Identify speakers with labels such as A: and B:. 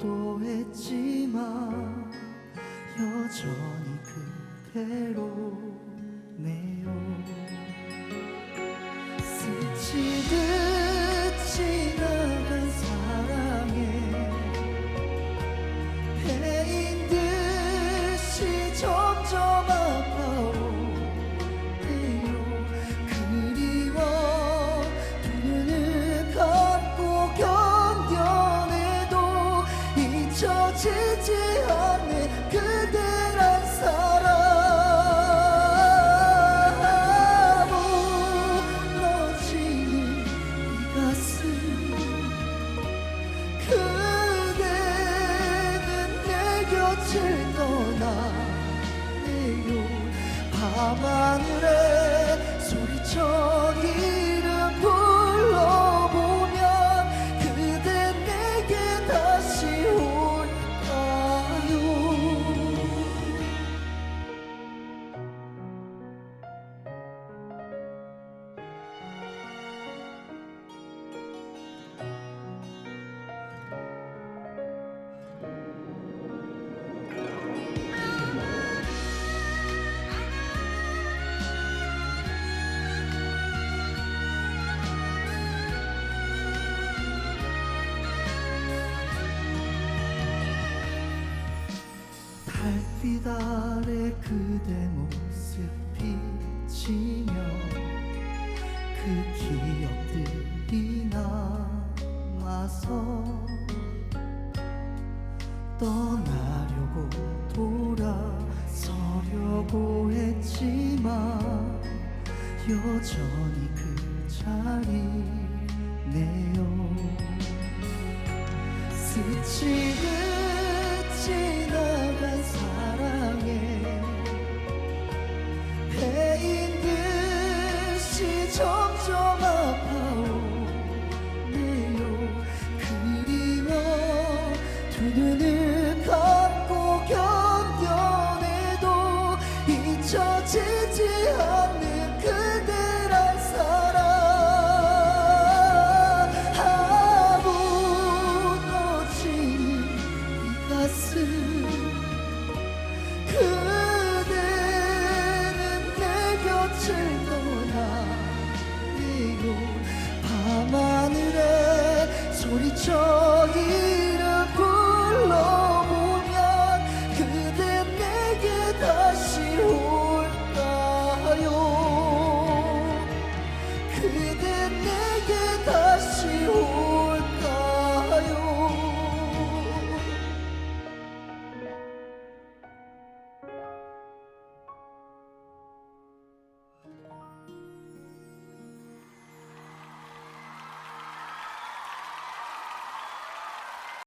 A: 시도했지만 여전히 그대로 잊혀지지 않는 그대란 사랑 무너지는 이 가슴. 그대는 내 곁을 떠나네요 밤하늘에 소리쳐 달빛 아래 그대 모습 비치며 그 기억들이 남아서 떠나려고 돌아서려고 했지만 여전히 그 자리네요. 스치듯 지나간 사랑에